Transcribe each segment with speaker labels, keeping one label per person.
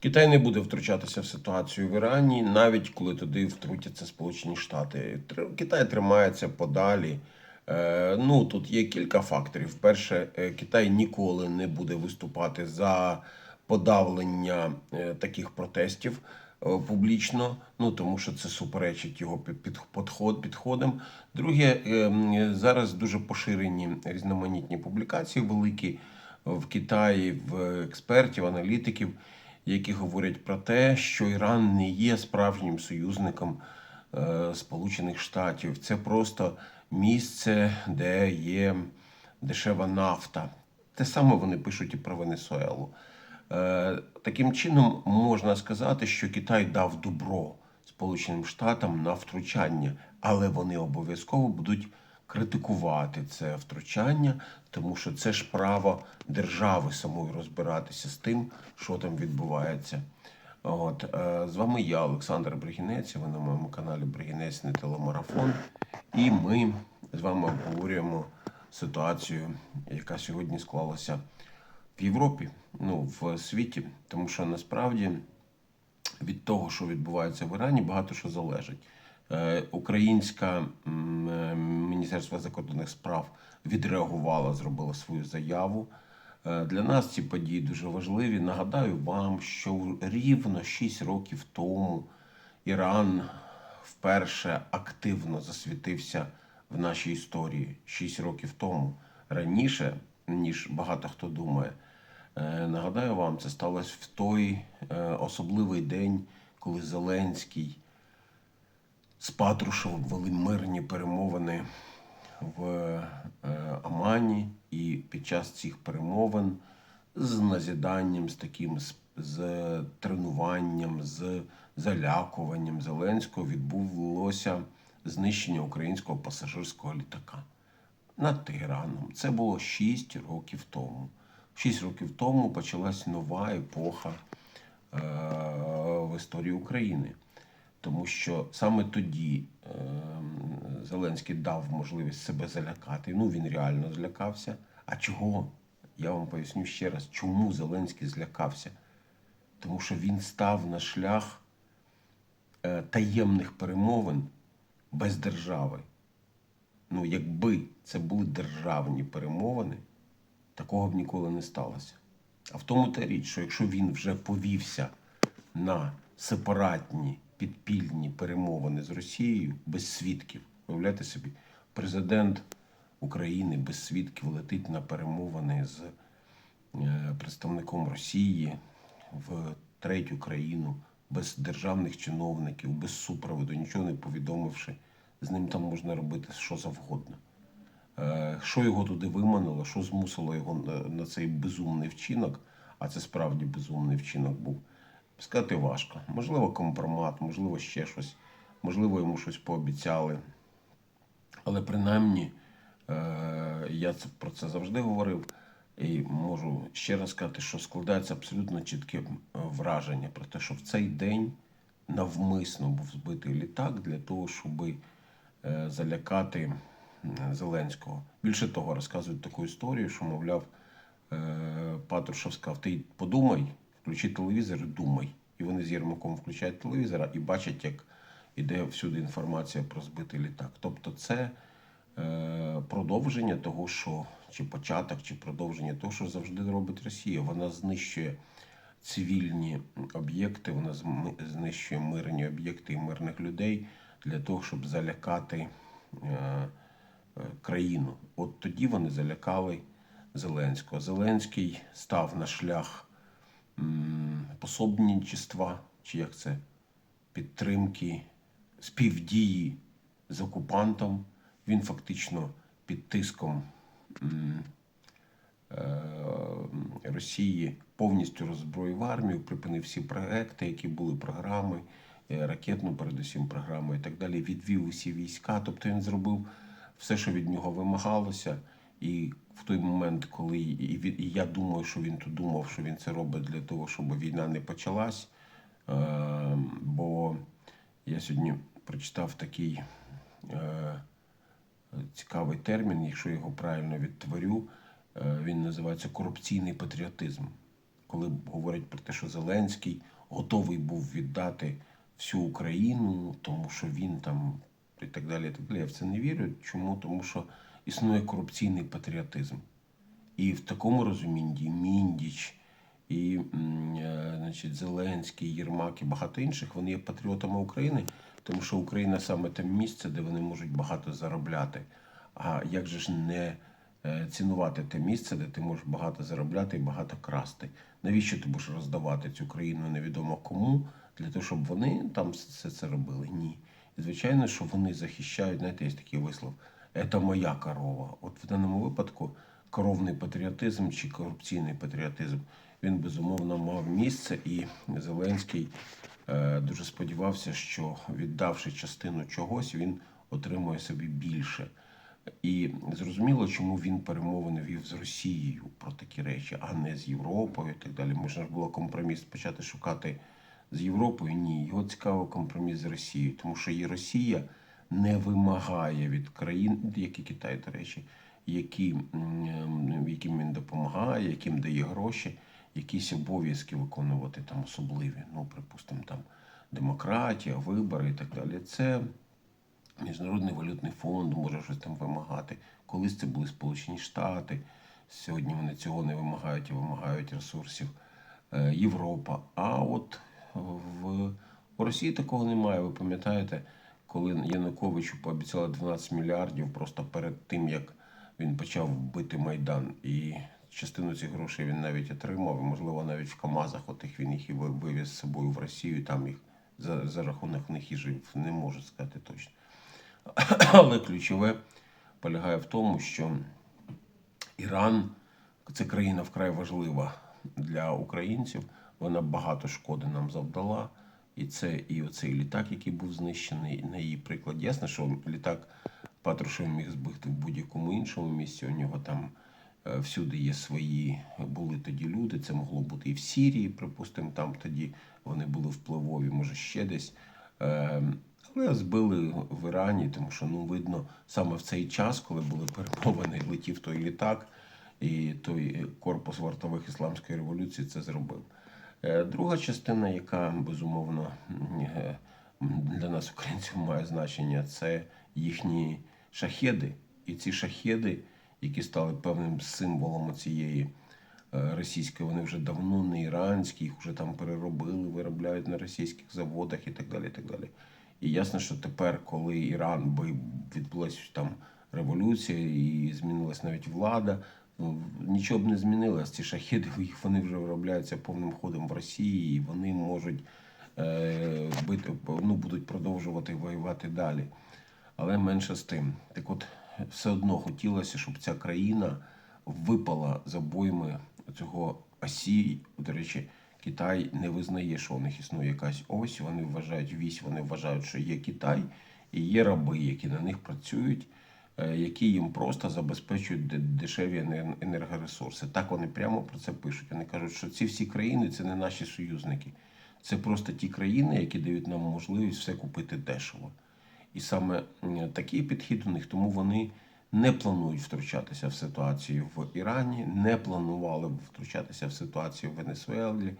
Speaker 1: Китай не буде втручатися в ситуацію в Ірані, навіть коли туди втрутяться Сполучені Штати. Китай тримається подалі. Е, Ну тут є кілька факторів. Перше, е, Китай ніколи не буде виступати за подавлення е, таких протестів публічно, ну тому що це суперечить його під- під- підход, підходам. Друге, зараз дуже поширені різноманітні публікації великі в Китаї, в експертів, аналітиків, які говорять про те, що Іран не є справжнім союзником е, Сполучених Штатів. Це просто місце, де є дешева нафта. Те саме вони пишуть і про Венесуелу. Е, Таким чином можна сказати, що Китай дав добро Сполученим Штатам на втручання, але вони обов'язково будуть критикувати це втручання, тому що це ж право держави самої розбиратися з тим, що там відбувається. От е, з вами я, Олександр Бригінець. Ви на моєму каналі Бригінець не телемарафон. І ми з вами обговорюємо ситуацію, яка сьогодні склалася в Європі, ну в світі, тому що насправді від того, що відбувається в Ірані, багато що залежить. Е, Українська е, Міністерство закордонних справ відреагувало, зробило свою заяву. Е, Для нас ці події дуже важливі. Нагадаю вам, що рівно 6 років тому Іран вперше активно засвітився в нашій історії. 6 років тому раніше, ніж багато хто думає. Нагадаю вам, це сталося в той особливий день, коли Зеленський з Патрушевим вели мирні перемовини в е, Амані, і під час цих перемовин з назіданням, з таким з, з тренуванням, з залякуванням Зеленського відбулося знищення українського пасажирського літака над Тегераном. Це було 6 років тому. 6 років тому почалась нова епоха е, в історії України. Тому що саме тоді е, Зеленський дав можливість себе залякати. Ну, він реально злякався. А чого? Я вам поясню ще раз, чому Зеленський злякався. Тому що він став на шлях е, таємних перемовин без держави. Ну, якби це були державні перемовини, такого б ніколи не сталося. А в тому та річ, що якщо він вже повівся на сепаратні підпільні перемовини з Росією без свідків, уявляєте собі, президент України без свідків летить на перемовини з е, представником Росії в третю країну без державних чиновників, без супроводу, нічого не повідомивши, з ним там можна робити що завгодно. Е, Що його туди виманило, що змусило його на цей безумний вчинок, а це справді безумний вчинок був. Сказати важко. Можливо, компромат, можливо, ще щось, можливо, йому щось пообіцяли. Але принаймні е, я про це завжди говорив. І можу ще раз сказати, що складається абсолютно чітке враження про те, що в цей день навмисно був збитий літак для того, щоб е, залякати Зеленського. Більше того, розказують таку історію, що, мовляв, е, Патрушев сказав, ти подумай, включи телевізор і думай. І вони з Єрмаком включають телевізор і бачать, як іде всюди інформація про збитий літак. Тобто це е, продовження того, що чи початок, чи продовження того, що завжди робить Росія. Вона знищує цивільні об'єкти, вона знищує мирні об'єкти і мирних людей для того, щоб залякати е, е, країну. От тоді вони залякали Зеленського. Зеленський став на шлях пособничества, чи як це, підтримки, співдії з окупантом. Він фактично під тиском е, Росії повністю роззброїв армію, припинив всі проекти, які були програми, е, ракетну, передусім програму і так далі. Відвів усі війська. Тобто він зробив все, що від нього вимагалося. І в той момент, коли і я думаю, що він тут думав, що він це робить для того, щоб війна не почалась. Е, Бо я сьогодні прочитав такий е, цікавий термін, якщо його правильно відтворю, е, він називається корупційний патріотизм. коли говорять про те, що Зеленський готовий був віддати всю Україну, тому що він там і так далі. І так далі. Я в це не вірю. Чому? Тому що існує корупційний патріотизм. І в такому розумінні Міндіч, і е, значить, Зеленський, Єрмак і багато інших вони є патріотами України, тому що Україна саме те місце, де вони можуть багато заробляти. А як же ж не е, цінувати те місце, де ти можеш багато заробляти і багато красти? Навіщо ти будеш роздавати цю країну невідомо кому, для того, щоб вони там все це робили? Ні. І звичайно, що вони захищають, знаєте, є такий вислов. Це моя корова. От в даному випадку коровний патріотизм чи корупційний патріотизм він безумовно мав місце, і Зеленський е, дуже сподівався, що віддавши частину чогось, він отримує собі більше. І зрозуміло, чому він перемовини вів з Росією про такі речі, а не з Європою і так далі. Можна ж було компроміс почати шукати з Європою. Ні, його цікавий компроміс з Росією, тому що і Росія не вимагає від країн, як і Китай, до речі, які, яким він допомагає, яким дає гроші, якісь обов'язки виконувати там особливі. Ну, припустимо, там демократія, вибори і так далі. Це Міжнародний валютний фонд може щось там вимагати. Колись це були Сполучені Штати. Сьогодні вони цього не вимагають і вимагають ресурсів е, Європа. А от в Росії такого немає. Ви пам'ятаєте, коли Януковичу пообіцяли 12 мільярдів просто перед тим, як він почав бити Майдан. І частину цих грошей він навіть отримав, можливо, навіть в Камазах отих він їх і вивіз з собою в Росію, там їх за, за рахунок них і жив. Не можу сказати точно. Але ключове полягає в тому, що Іран це країна вкрай важлива для українців. Вона багато шкоди нам завдала. І це і оцей літак, який був знищений на її приклад. Ясно, що літак Патрушев міг збити в будь-якому іншому місці. У нього там е, всюди є свої, були тоді люди. Це могло бути і в Сірії, припустимо, там тоді вони були впливові, може ще десь. Е, Але збили в Ірані, тому що ну видно саме в цей час, коли були перемовини, летів той літак, і той корпус вартових ісламської революції це зробив. Е, Друга частина, яка безумовно е, для нас, українців, має значення, це їхні шахеди. І ці шахеди, які стали певним символом цієї е, російської, вони вже давно не іранські, їх вже там переробили, виробляють на російських заводах і так далі. І так далі. І ясно, що тепер, коли Іран би відбулася там революція і змінилась навіть влада, нічого б не змінилось. Ці шахеди їх вони вже виробляються повним ходом в Росії, і вони можуть е, бити, ну, будуть продовжувати воювати далі. Але менше з тим. Так от, все одно хотілося, щоб ця країна випала з обойми цього осі. До речі, Китай не визнає, що у них існує якась ось. Вони вважають вісь, вони вважають, що є Китай і є раби, які на них працюють, які їм просто забезпечують дешеві енергоресурси. Так вони прямо про це пишуть. Вони кажуть, що ці всі країни це не наші союзники. Це просто ті країни, які дають нам можливість все купити дешево. І саме такий підхід у них, тому вони не планують втручатися в ситуацію в Ірані, не планували втручатися в ситуацію в Венесуелі.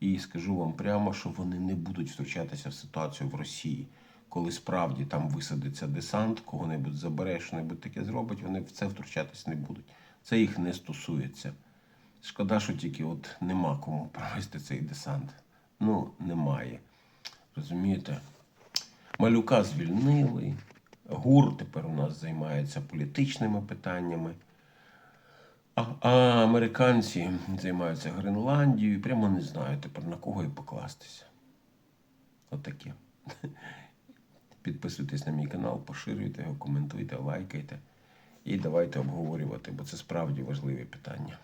Speaker 1: І скажу вам прямо, що вони не будуть втручатися в ситуацію в Росії. Коли справді там висадиться десант, кого-небудь забере, що-небудь таке зробить, вони в це втручатись не будуть. Це їх не стосується. Шкода, що тільки от нема кому провести цей десант. Ну, немає. Розумієте? Малюка звільнили. ГУР тепер у нас займається політичними питаннями. А, а американці займаються Гренландією. Прямо не знаю тепер на кого і покластися. Отаке. Підписуйтесь на мій канал, поширюйте його, коментуйте, лайкайте. І давайте обговорювати, бо це справді важливі питання.